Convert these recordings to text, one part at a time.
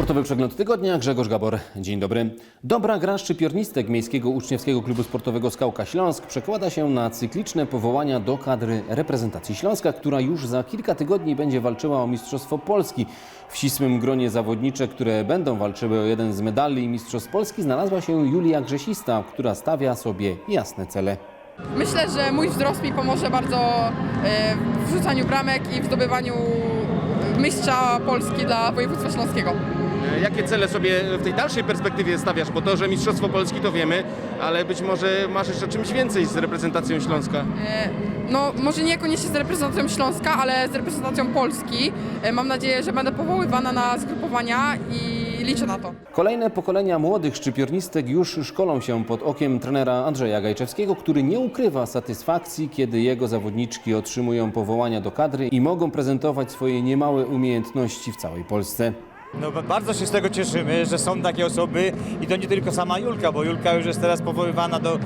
Sportowy przegląd tygodnia, Grzegorz Gabor. Dzień dobry. Dobra gra szczypiornistek Miejskiego Uczniowskiego Klubu Sportowego Skałka Śląsk przekłada się na cykliczne powołania do kadry reprezentacji Śląska, która już za kilka tygodni będzie walczyła o Mistrzostwo Polski. W ścisłym gronie zawodniczek, które będą walczyły o jeden z medali Mistrzostw Polski znalazła się Julia Grzesista, która stawia sobie jasne cele. Myślę, że mój wzrost mi pomoże bardzo e, w rzucaniu bramek i w zdobywaniu mistrza Polski dla województwa śląskiego. E, Jakie cele sobie w tej dalszej perspektywie stawiasz? Bo to, że Mistrzostwo Polski to wiemy, ale być może masz jeszcze czymś więcej z reprezentacją Śląska. E, No, może niekoniecznie z reprezentacją Śląska, ale z reprezentacją Polski. E, Mam nadzieję, że będę powoływana na zgrupowania i liczę na to. Kolejne pokolenia młodych szczypiornistek już szkolą się pod okiem trenera Andrzeja Gajczewskiego, który nie ukrywa satysfakcji, kiedy jego zawodniczki otrzymują powołania do kadry i mogą prezentować swoje niemałe umiejętności w całej Polsce. No ba- bardzo się z tego cieszymy, że są takie osoby i to nie tylko sama Julka, bo Julka już jest teraz powoływana do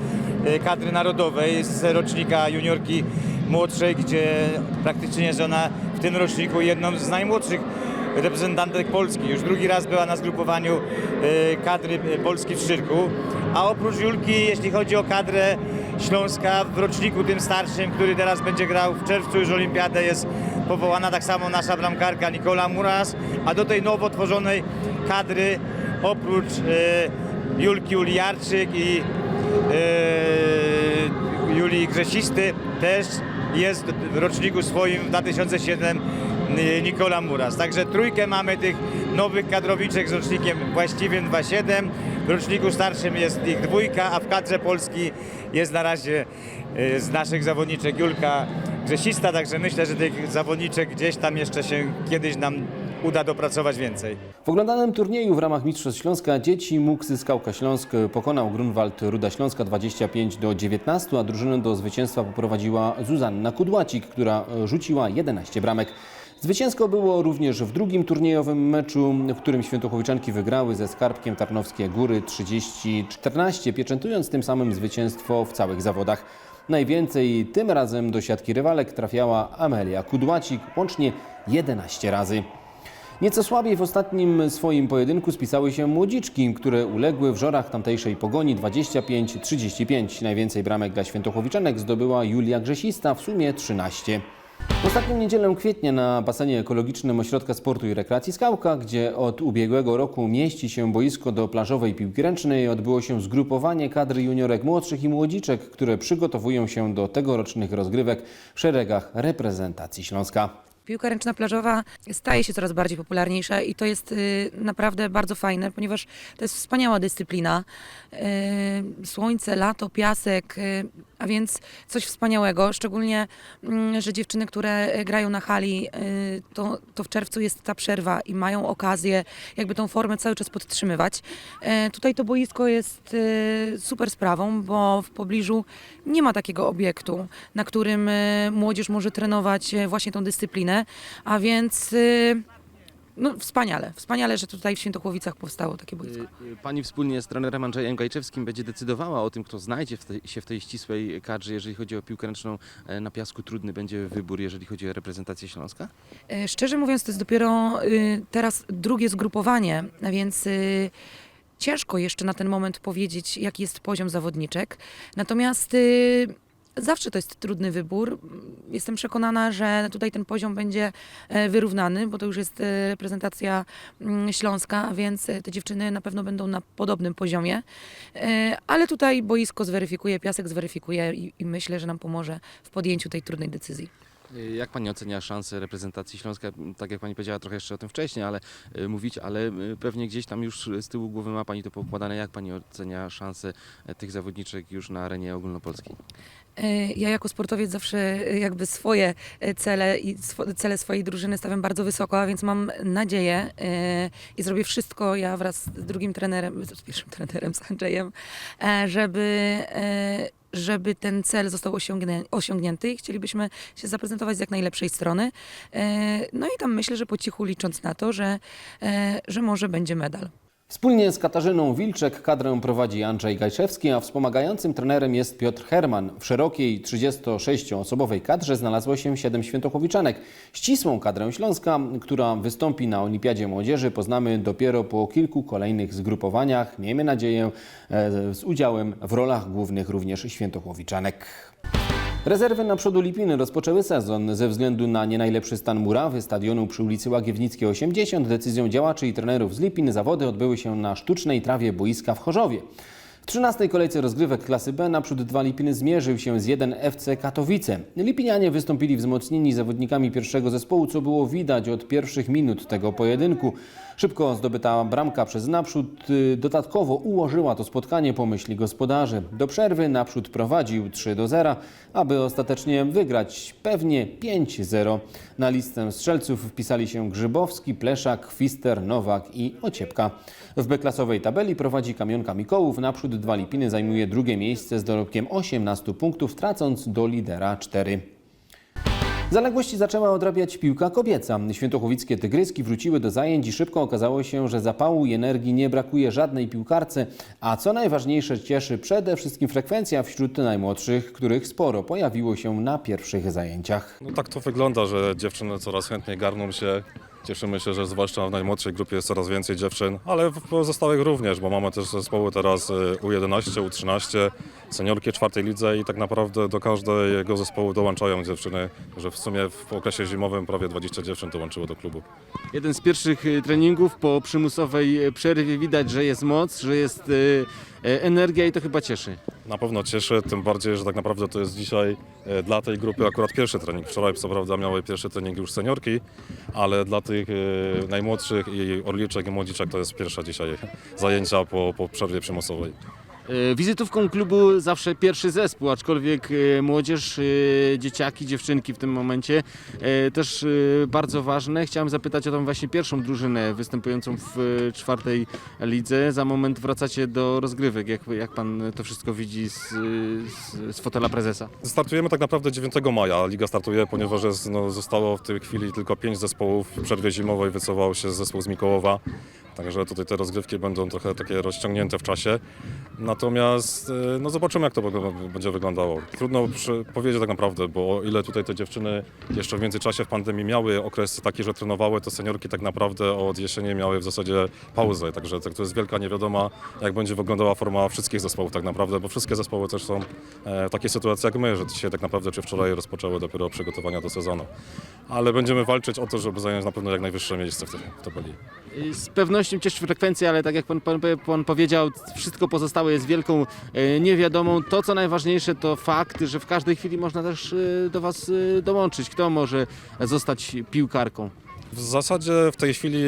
e, kadry narodowej z rocznika juniorki młodszej, gdzie praktycznie jest ona w tym roczniku jedną z najmłodszych reprezentantek Polski. Już drugi raz była na zgrupowaniu e, kadry e, Polski w Szczyrku. A oprócz Julki, jeśli chodzi o kadrę Śląska w roczniku tym starszym, który teraz będzie grał w czerwcu już Olimpiadę, jest powołana tak samo nasza bramkarka Nikola Muras, a do tej nowo tworzonej kadry oprócz e, Julki Uliarczyk i e, Julii Grzesisty też jest w roczniku swoim w 2007 y, Nikola Muras. Także trójkę mamy tych nowych kadrowiczek z rocznikiem właściwym 2.7. W roczniku starszym jest ich dwójka, a w kadrze Polski jest na razie y, z naszych zawodniczek Julka Grzesista, także myślę, że tych zawodniczek gdzieś tam jeszcze się kiedyś nam uda dopracować więcej. W oglądanym turnieju w ramach Mistrzostw Śląska dzieci Muksy Skałka Śląsk pokonał Grunwald Ruda Śląska 25 do 19, a drużynę do zwycięstwa poprowadziła Zuzanna Kudłacik, która rzuciła 11 bramek. Zwycięsko było również w drugim turniejowym meczu, w którym Świętochłowiczanki wygrały ze Skarbkiem Tarnowskie Góry 30-14, pieczętując tym samym zwycięstwo w całych zawodach. Najwięcej tym razem do siatki rywalek trafiała Amelia Kudłacik, łącznie 11 razy. Nieco słabiej w ostatnim swoim pojedynku spisały się młodziczki, które uległy w żorach tamtejszej pogoni 25-35. Najwięcej bramek dla Świętochłowiczanek zdobyła Julia Grzesista, w sumie 13. W ostatnią niedzielę kwietnia na basenie ekologicznym Ośrodka Sportu i Rekreacji Skałka, gdzie od ubiegłego roku mieści się boisko do plażowej piłki ręcznej, odbyło się zgrupowanie kadry juniorek młodszych i młodziczek, które przygotowują się do tegorocznych rozgrywek w szeregach reprezentacji Śląska. Piłka ręczna plażowa staje się coraz bardziej popularniejsza i to jest y, naprawdę bardzo fajne, ponieważ to jest wspaniała dyscyplina. Y, Słońce, lato, piasek, y, a więc coś wspaniałego. Szczególnie, mm, że dziewczyny, które y, grają na hali, y, to, to w czerwcu jest ta przerwa i mają okazję jakby tą formę cały czas podtrzymywać. Y, Tutaj to boisko jest super sprawą, bo w pobliżu nie ma takiego obiektu, na którym młodzież może trenować właśnie tą dyscyplinę, a więc no, wspaniale, wspaniale, że tutaj w Świętochłowicach powstało takie boisko. Y, Pani wspólnie z trenerem Andrzejem Gajczewskim będzie decydowała o tym, kto znajdzie w tej, się w tej ścisłej kadrze, jeżeli chodzi o piłkę ręczną e, na piasku. Trudny będzie wybór, jeżeli chodzi o reprezentację Śląska? E, Szczerze mówiąc, to jest dopiero y, teraz drugie zgrupowanie, więc y, ciężko jeszcze na ten moment powiedzieć, jaki jest poziom zawodniczek. Natomiast y, zawsze to jest trudny wybór. Jestem przekonana, że tutaj ten poziom będzie e, wyrównany, bo to już jest e, reprezentacja mm, Śląska, więc e, te dziewczyny na pewno będą na podobnym poziomie. Ale tutaj boisko zweryfikuje, piasek zweryfikuje i myślę, że nam pomoże w podjęciu tej trudnej decyzji. Y, Jak Pani ocenia szanse reprezentacji Śląska? Tak jak Pani powiedziała trochę jeszcze o tym wcześniej, ale y, mówić, ale y, pewnie gdzieś tam już z tyłu głowy ma Pani to poukładane. Jak Pani ocenia szanse e, tych zawodniczek już na arenie ogólnopolskiej? E, Ja jako sportowiec zawsze e, jakby swoje cele i swo- cele swojej drużyny stawiam bardzo wysoko, a więc mam nadzieję i zrobię wszystko ja wraz z drugim trenerem, z pierwszym trenerem, z Andrzejem, żeby, żeby ten cel został osiągnię- osiągnięty i chcielibyśmy się zaprezentować z jak najlepszej strony. E, No i tam myślę, że po cichu licząc na to, że, e, że może będzie medal. Wspólnie z Katarzyną Wilczek kadrę prowadzi Andrzej Gajszewski, a wspomagającym trenerem jest Piotr Herman. W szerokiej 36-osobowej kadrze znalazło się 7 świętochowiczanek. Ścisłą kadrę Śląska, która wystąpi na Olimpiadzie Młodzieży, poznamy dopiero po kilku kolejnych zgrupowaniach. Miejmy nadzieję e, z udziałem w rolach głównych również świętochłowiczanek. Rezerwy na przodu Lipiny rozpoczęły sezon. Ze względu na nie najlepszy stan murawy stadionu przy ulicy Łagiewnickiej 80 decyzją działaczy i trenerów z Lipin zawody odbyły się na sztucznej trawie boiska w Chorzowie. W 13 kolejce rozgrywek klasy B naprzód dwa Lipiny zmierzył się z 1 FC Katowice. Lipinianie wystąpili wzmocnieni zawodnikami pierwszego zespołu, co było widać od pierwszych minut tego pojedynku. Szybko zdobyta bramka przez naprzód y, dodatkowo ułożyła to spotkanie po myśli gospodarzy. Do przerwy naprzód prowadził 3 do 0, aby ostatecznie wygrać pewnie 5-0. Na listę strzelców wpisali się Grzybowski, Pleszak, Fister, Nowak i Ociepka. W B-klasowej tabeli prowadzi Kamionka Mikołów, naprzód dwa Lipiny zajmuje drugie miejsce z dorobkiem 18 punktów, tracąc do lidera 4. Zaległości zaczęła odrabiać piłka kobieca. Świętochowickie Tygryski wróciły do zajęć i szybko okazało się, że zapału i energii nie brakuje żadnej piłkarce, a co najważniejsze cieszy przede wszystkim frekwencja wśród najmłodszych, których sporo pojawiło się na pierwszych zajęciach. No tak to wygląda, że dziewczyny coraz chętniej garną się. Cieszymy się, że zwłaszcza w najmłodszej grupie jest coraz więcej dziewczyn, ale w pozostałych również, bo mamy też zespoły teraz y, U11, U13, seniorki czwartej lidze i tak naprawdę do każdego zespołu dołączają dziewczyny, że w sumie w okresie zimowym prawie 20 dziewczyn dołączyło do klubu. Jeden z pierwszych y, treningów po przymusowej y, przerwie widać, że jest moc, że jest y, y, energia i to chyba cieszy. Na pewno cieszy, tym bardziej, że tak naprawdę to jest dzisiaj e, dla tej grupy akurat pierwszy trening. Wczoraj co prawda miały pierwszy trening już seniorki, ale dla tych e, najmłodszych i orliczek i młodziczek to jest pierwsza dzisiaj zajęcia po, po przerwie przymusowej. Y, Wizytówką klubu zawsze pierwszy zespół, aczkolwiek y, młodzież, y, dzieciaki, dziewczynki w tym momencie też bardzo ważne. Chciałem zapytać o tą właśnie pierwszą drużynę występującą w czwartej lidze. Za moment wracacie do rozgrywek. Jak, jak pan to wszystko widzi z, z, z fotela prezesa? Startujemy tak naprawdę 9 maja. Liga startuje, ponieważ jest, no, zostało w tej chwili tylko 5 zespołów. W przerwie zimowej wycofał się zespół z Mikołowa. Także tutaj te rozgrywki będą trochę takie rozciągnięte w czasie. Natomiast e, no zobaczymy, jak to będzie wyglądało. Trudno powiedzieć tak naprawdę, bo o ile tutaj te dziewczyny jeszcze w międzyczasie w pandemii miały okres taki, że trenowały, to seniorki tak naprawdę od jesieni miały w zasadzie pauzę. Także to to jest wielka niewiadoma, jak będzie wyglądała forma wszystkich zespołów tak naprawdę, bo wszystkie zespoły też są e, w takiej sytuacji jak my, że dzisiaj tak naprawdę czy wczoraj rozpoczęły dopiero przygotowania do sezonu. Ale będziemy walczyć o to, żeby zająć na pewno jak najwyższe miejsce w, tej- w tabeli. Y, Z pewnością cieszy frekwencja, ale tak jak pan, pan, pan powiedział, wszystko pozostałe jest wielką e, niewiadomą. To, co najważniejsze, to fakt, że w każdej chwili można też e, do Was e, dołączyć. Kto może zostać piłkarką? W zasadzie w tej chwili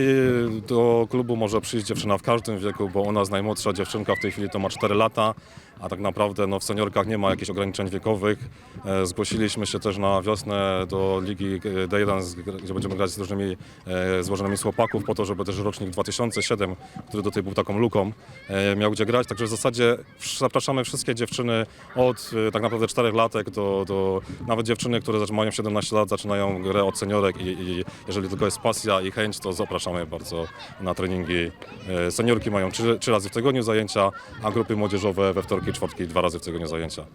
do klubu może przyjść dziewczyna w każdym wieku, bo u nas najmłodsza dziewczynka w tej chwili to ma 4 lata, a tak naprawdę no, w seniorkach nie ma jakichś ograniczeń wiekowych. E, Zgłosiliśmy się też na wiosnę do Ligi e, D1, z- gdzie będziemy grać z różnymi e, złożonymi chłopaków po to, żeby też rocznik 2007, który do tej był taką luką, e, miał gdzie grać. Także w zasadzie zapraszamy wszystkie dziewczyny od tak naprawdę 4 latek do, do nawet dziewczyny, które mają 17 lat, zaczynają grę od seniorek i, i jeżeli tylko jest pasja i chęć, to zapraszamy bardzo na treningi. Seniorki mają trzy, trzy razy w tygodniu zajęcia, a grupy młodzieżowe we wtorki, czwartki dwa razy w tygodniu zajęcia.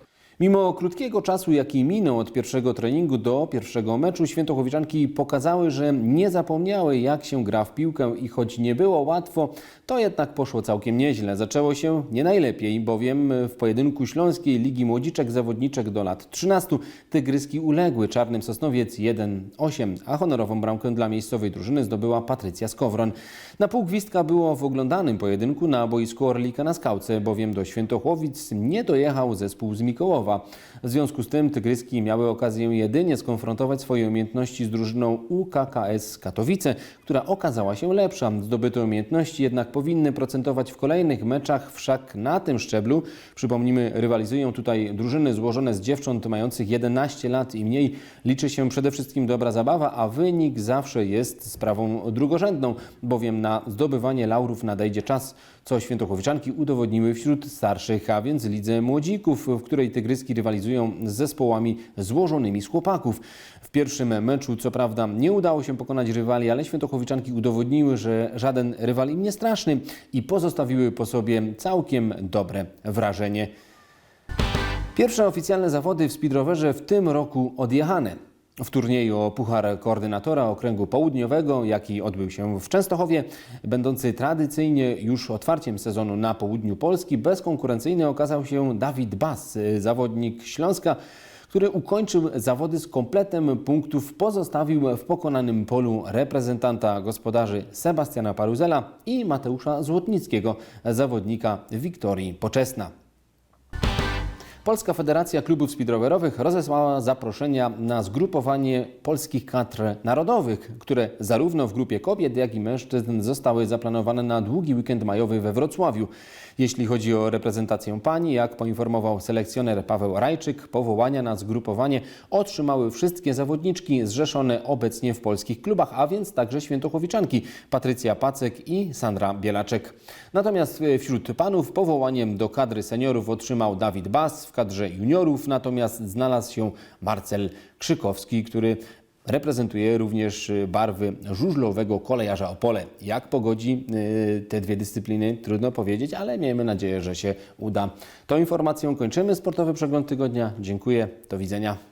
Mimo krótkiego czasu, jaki minął od pierwszego treningu do pierwszego meczu, świętochowiczanki pokazały, że nie zapomniały, jak się gra w piłkę i choć nie było łatwo, to jednak poszło całkiem nieźle. Zaczęło się nie najlepiej, bowiem w pojedynku Śląskiej Ligi Młodziczek Zawodniczek do lat 13 Tygryski uległy Czarnym Sosnowiec 1-8, a honorową bramkę dla miejscowej drużyny zdobyła Patrycja Skowron. Na pół gwizdka było w oglądanym pojedynku na boisku Orlika na Skałce, bowiem do Świętochłowic nie dojechał zespół z Mikołowa. W związku z tym Tygryski miały okazję jedynie skonfrontować swoje umiejętności z drużyną UKKS Katowice, która okazała się lepsza. Zdobyte umiejętności jednak powinny procentować w kolejnych meczach, wszak na tym szczeblu, przypomnijmy, rywalizują tutaj drużyny złożone z dziewcząt mających 11 lat i mniej. Liczy się przede wszystkim dobra zabawa, a wynik zawsze jest sprawą drugorzędną, bowiem na zdobywanie laurów nadejdzie czas. Co Świętochłowiczanki udowodniły wśród starszych, a więc lidze młodzików, w której tygryski rywalizują z zespołami złożonymi z chłopaków. W pierwszym meczu co prawda nie udało się pokonać rywali, ale Świętochłowiczanki udowodniły, że żaden rywal im nie straszny i pozostawiły po sobie całkiem dobre wrażenie. Pierwsze oficjalne zawody w speedrowerze w tym roku odjechane. W turnieju o Puchar Koordynatora Okręgu Południowego, jaki odbył się w Częstochowie, będący tradycyjnie już otwarciem sezonu na południu Polski, bezkonkurencyjny okazał się Dawid Bas, zawodnik Śląska, który ukończył zawody z kompletem punktów, pozostawił w pokonanym polu reprezentanta gospodarzy Sebastiana Paruzela i Mateusza Złotnickiego, zawodnika Wiktorii Poczesna. Polska Federacja Klubów Speedrowerowych rozesłała zaproszenia na zgrupowanie polskich kadr narodowych, które zarówno w grupie kobiet, jak i mężczyzn zostały zaplanowane na długi weekend majowy we Wrocławiu. Jeśli chodzi o reprezentację pani, jak poinformował selekcjoner Paweł Rajczyk, powołania na zgrupowanie otrzymały wszystkie zawodniczki zrzeszone obecnie w polskich klubach, a więc także świętochłowiczanki Patrycja Pacek i Sandra Bielaczek. Natomiast e, wśród panów powołaniem do kadry seniorów otrzymał Dawid Bas, w kadrze juniorów natomiast znalazł się Marcel Krzykowski, który reprezentuje również y, barwy żużlowego kolejarza Opole. Jak pogodzi y, te dwie dyscypliny, trudno powiedzieć, ale miejmy nadzieję, że się uda. Tą informacją kończymy sportowy przegląd tygodnia. Dziękuję, do widzenia.